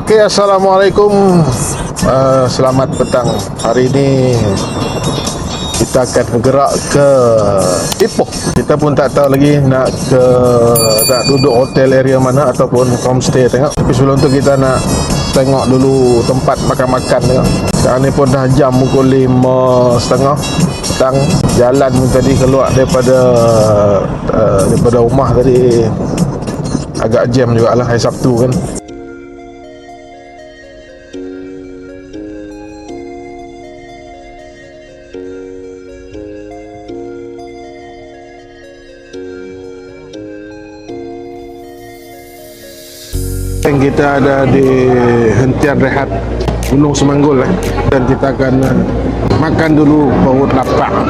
Okey, Assalamualaikum. Uh, selamat petang. Hari ini kita akan bergerak ke Ipoh. Kita pun tak tahu lagi nak ke nak duduk hotel area mana ataupun homestay tengok. Tapi sebelum tu kita nak tengok dulu tempat makan-makan tengok. Sekarang ni pun dah jam pukul lima setengah petang. Jalan pun tadi keluar daripada uh, daripada rumah tadi agak jam jugalah hari Sabtu kan. Kita ada di hentian rehat Gunung Semanggul eh. dan kita akan uh, makan dulu perut lapar.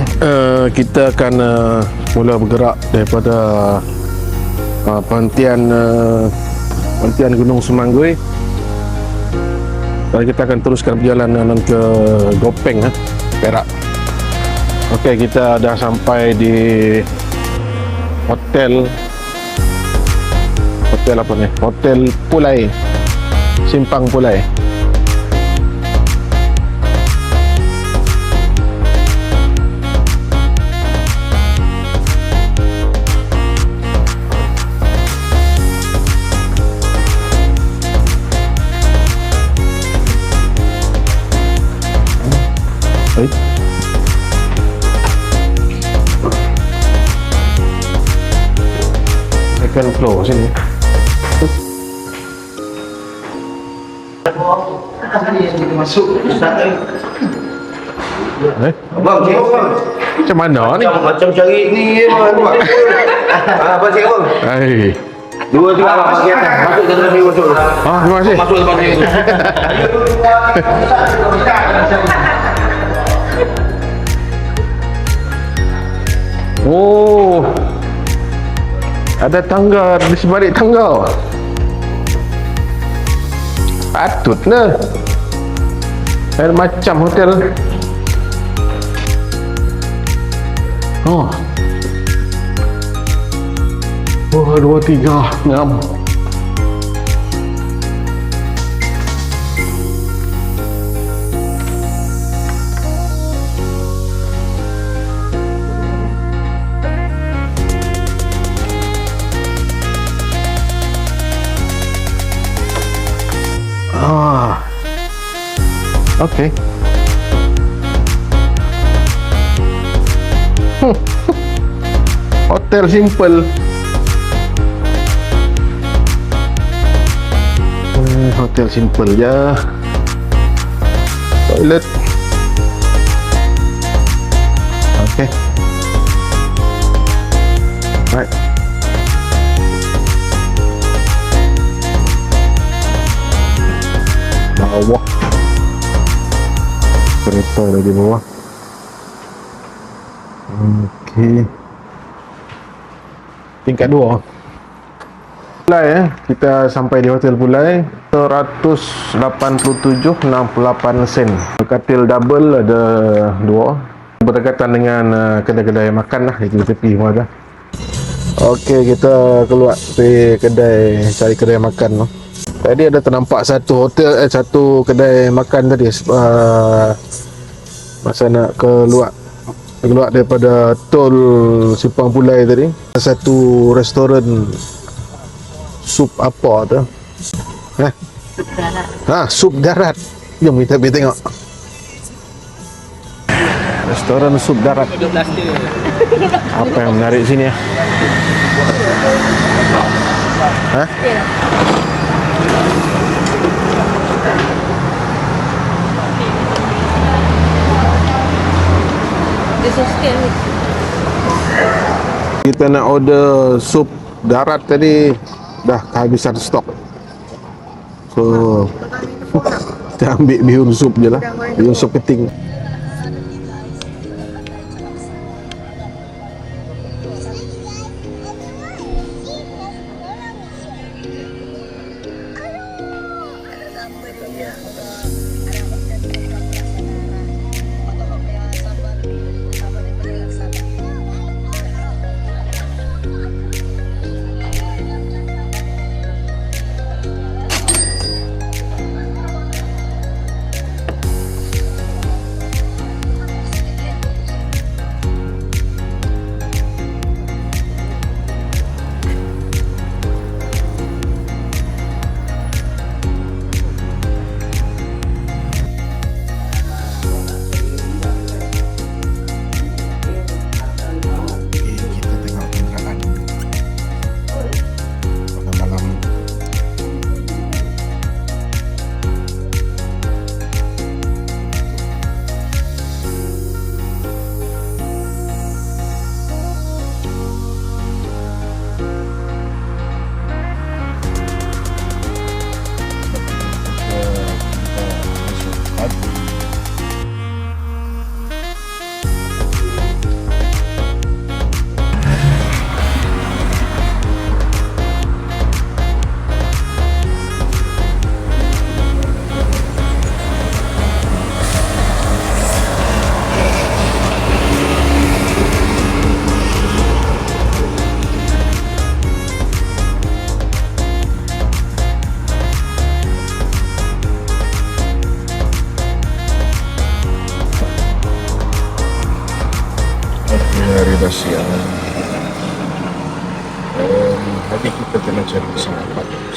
Uh, kita akan uh, mula bergerak daripada uh, penghentian uh, penghentian Gunung Semanggui. Dan kita akan teruskan perjalanan ke Gopeng, eh, Perak. Okey, kita dah sampai di hotel hotel apa ni? Hotel Pulai. Simpang Pulai. Baik. Second floor sini. Eh? Bang, cik bang. Macam mana ni? Macam, cari ni je bang. Ah, apa cik bang? Hai. Dua tiga abang bagi atas. Masuk ke dalam ni masuk. Ah, terima kasih. Masuk depan ni. Oh. Ada tangga di sebalik tangga. Patutlah. Ada macam hotel. Oh. Oh, dua, tiga, enam. Hmm. Hotel simple. Hmm, hotel simple je. Toilet. Okey. Right. bawah kereta di bawah. Okey. tingkat dua. Pulai eh. Kita sampai di hotel Pulai. 187.68 sen. Katil double ada dua. Berdekatan dengan uh, kedai-kedai makan lah. Di tepi semua ada Okey kita keluar pergi kedai cari kedai makan tu Tadi ada ternampak satu hotel eh satu kedai makan tadi uh, masa nak keluar keluar daripada tol Simpang Pulai tadi satu restoran sup apa tu? Eh? Ha sup darat jom kita pergi tengok. Restoran sup darat apa yang menarik sini ya ha Kita nak order sup darat tadi dah kehabisan stok. So kita ambil bihun sup je lah. Bihun sup keting.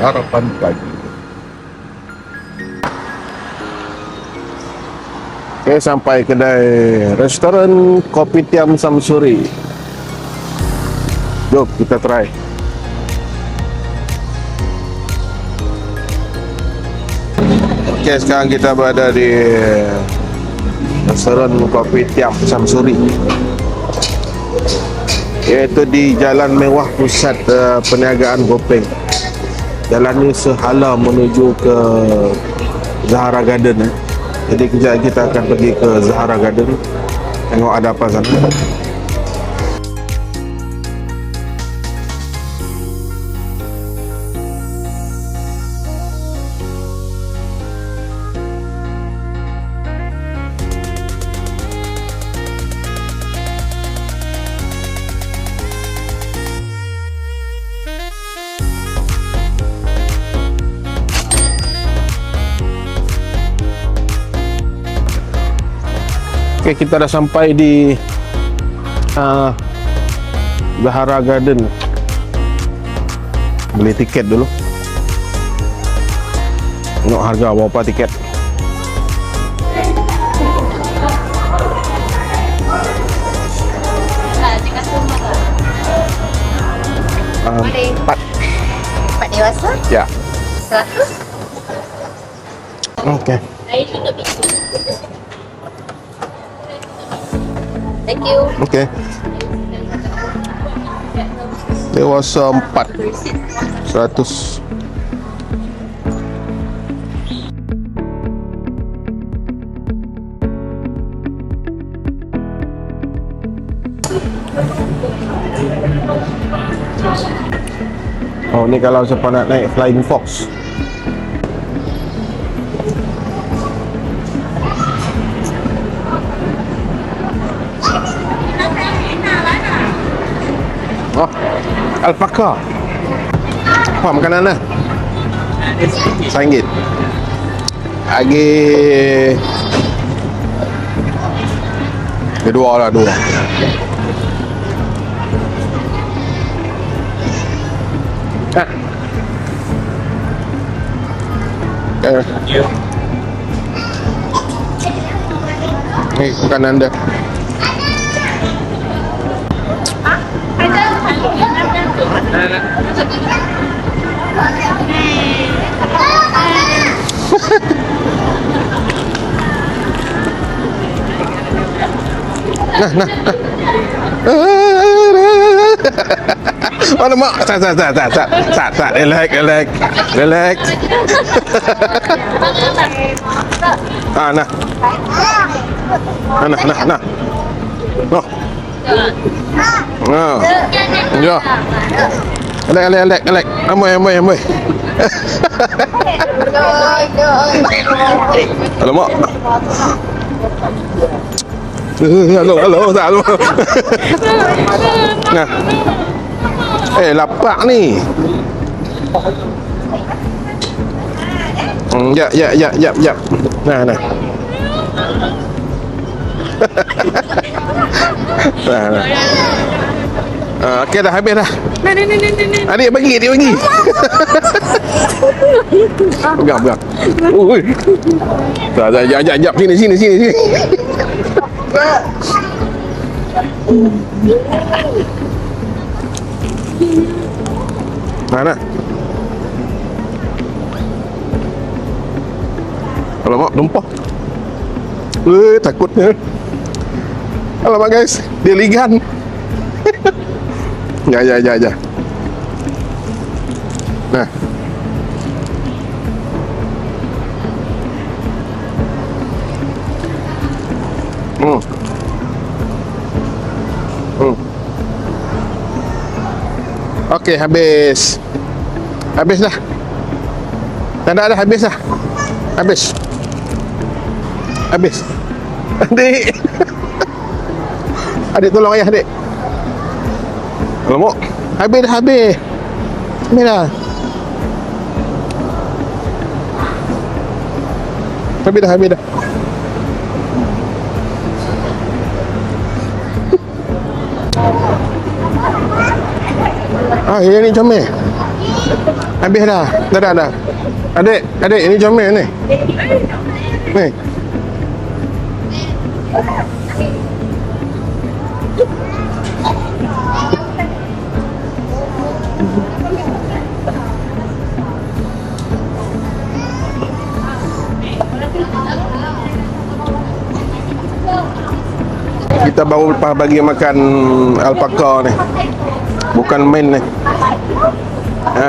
Sarapan. Pagi. Okey, sampai kedai restoran Kopi Tiam Samsuri. Jom kita try. Okey, sekarang kita berada di restoran Kopi Tiam Samsuri iaitu di Jalan Mewah Pusat uh, Perniagaan Gopeng. Jalan ni sehala menuju ke Zahara Garden eh. Jadi kejap kita akan pergi ke Zahara Garden tengok ada apa sana. Okey, kita dah sampai di uh, Zahara Garden. Beli tiket dulu. Tengok harga berapa tiket. Um, Boleh. empat. Empat dewasa, Ya. seratus. Okey. Thank you. Okey. Dewasa empat. Seratus. Oh ni kalau siapa nak naik Flying Fox Alpaka Apa makanan dah? RM1 Lagi Kedua lah dua Ah. Eh. Ni makanan dia. Nah, nah, nah. Alamak, tak, tak, tak, tak, tak, tak, tak, relax, relax, relax. ah, nah. Ah, nah, nah, nah. Noh. Nah. Ya. Relax, relax, relax, relax. Amoy, amoy, amoy. Alamak. Eh, Halo, halo, tak, halo. Nah. Eh, lapak ni. Hmm, ya, ya, ya, ya, ya. Nah, nah. nah, nah. Ah, okey dah habis dah. Ni, ni, ni, ni, ni. Adik bagi, adik bagi. pegang, pegang. Ui. Tak, tak, jap, jap, jap. Sini, sini, sini, sini. Mana? Alamak, tumpah. Eh, takutnya. Alamak guys, dia ligan. ya, ya, ya, ya. Hmm. Okey, habis. Habis dah. Tak ada, ada habis dah. Habis. Habis. Adik. Adik tolong ayah, adik. Alamak. Habis dah, habis. Habis dah. Habis dah, habis dah. Ah, yang ni comel. Habis dah. Dah dah dah. Adik, adik ini comel ni. Ni. Kita baru lepas bagi makan alpaka ni. Bukan main ni. Ha?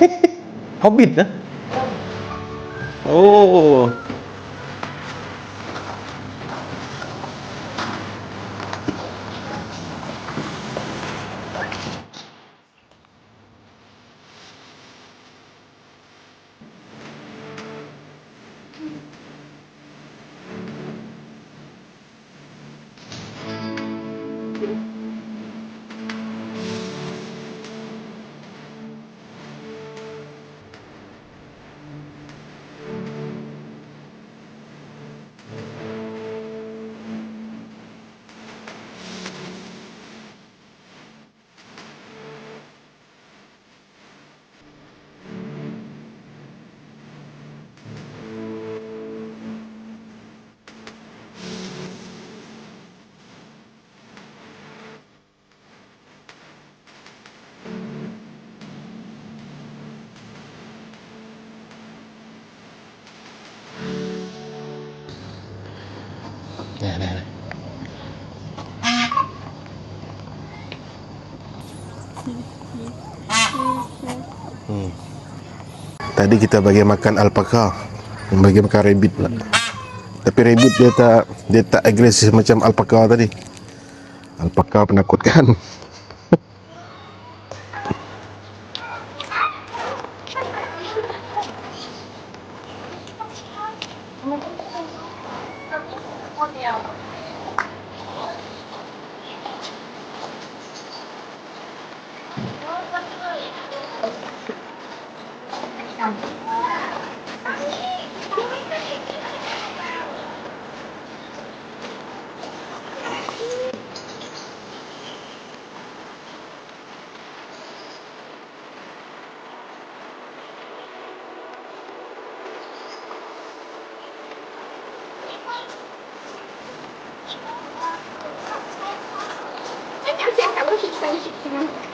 Dah lah, mula dah. Ada dah. Hobbit lah. Oh. Tadi kita bagi makan alpaka, bagi makan rabbit pula. Tapi rabbit dia tak dia tak agresif macam alpaka tadi. Alpaka penakutkan.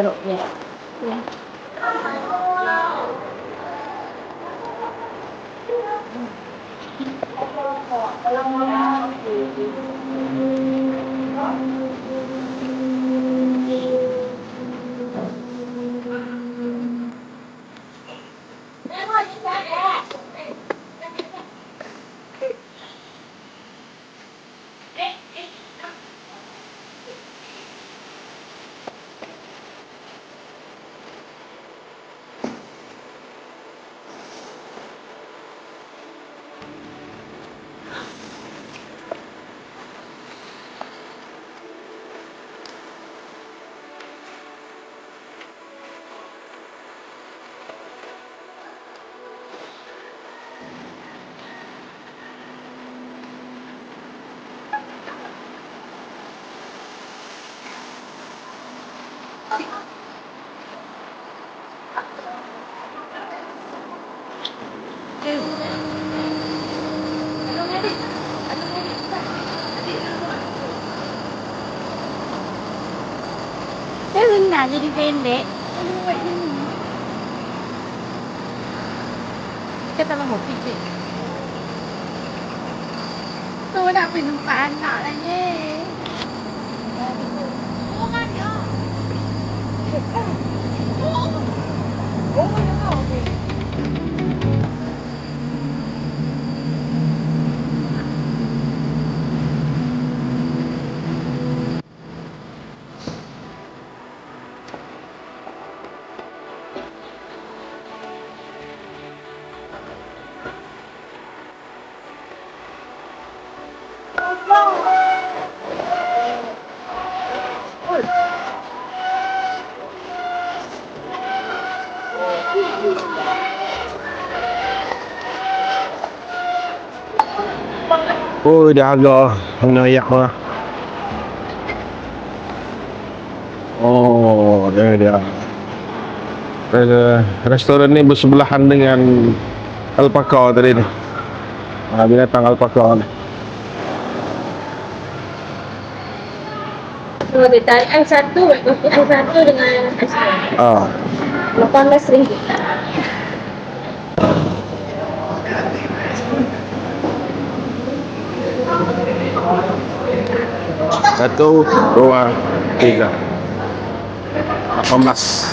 Taruh ya. Dia nak jadi pendek. Aduh, buat gini. Kita tak mahu fikir. Tu nak pergi nampak anak lagi. Oh, kan dia. Oh, Oh, dia agak menayak lah. Oh, dia dia. Eh, Restoran ni bersebelahan dengan alpaka tadi ni. Ah, binatang alpaka ni. So, dia tarik air satu, air satu dengan krim. Ah, RM18. Satu, dua, tiga. 18.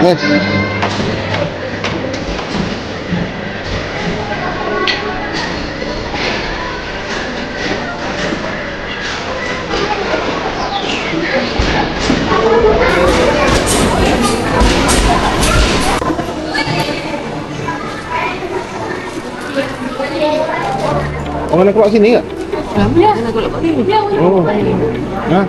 Yes. Orang nak keluar sini ke? Ya, ya. Oh. Ha?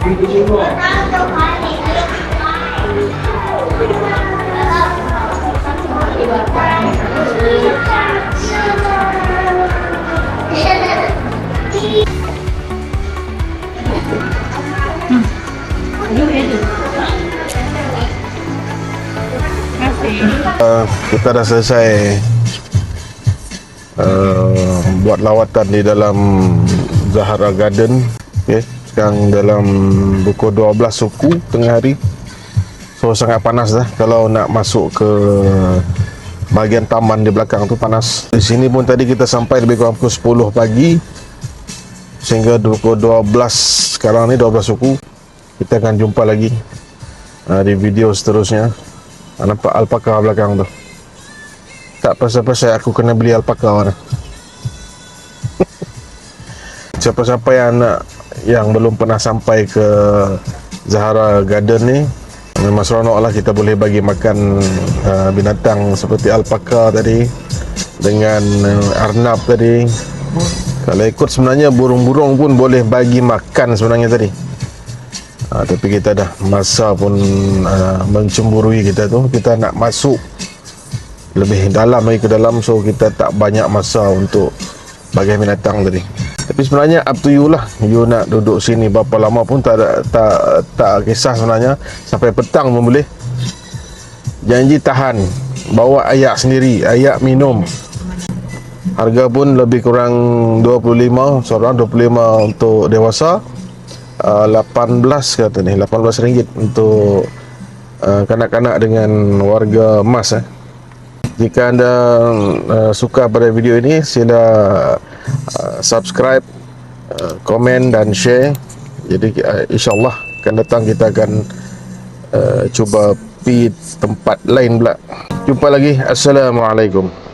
Thank you. Kita dah selesai uh, buat lawatan di dalam Zahara Garden okay. sekarang dalam pukul 12 suku tengah hari. So sangat panas dah. Kalau nak masuk ke bahagian taman di belakang tu panas. Di sini pun tadi kita sampai lebih kurang pukul 10 pagi sehingga pukul 12 sekarang ni 12 suku kita akan jumpa lagi uh, di video seterusnya nampak alpaka belakang tu? Tak pasal-pasal aku kena beli alpaka mana. Siapa-siapa yang nak yang belum pernah sampai ke Zahara Garden ni memang seronok lah kita boleh bagi makan uh, binatang seperti alpaka tadi dengan uh, arnab tadi. Kalau ikut sebenarnya burung-burung pun boleh bagi makan sebenarnya tadi uh, tapi kita dah masa pun uh, mencemburui kita tu kita nak masuk lebih dalam lagi ke dalam so kita tak banyak masa untuk bagi binatang tadi. Tapi sebenarnya up to you lah. You nak duduk sini berapa lama pun tak ada, tak tak kisah sebenarnya. Sampai petang pun boleh. Janji tahan. Bawa ayak sendiri. Ayak minum. Harga pun lebih kurang 25 seorang 25 untuk dewasa uh, 18 kata ni 18 ringgit untuk uh, kanak-kanak dengan warga emas eh. Jika anda uh, suka pada video ini sila uh, subscribe, uh, komen dan share. Jadi uh, insyaallah akan datang kita akan uh, cuba pergi tempat lain pula. Jumpa lagi. Assalamualaikum.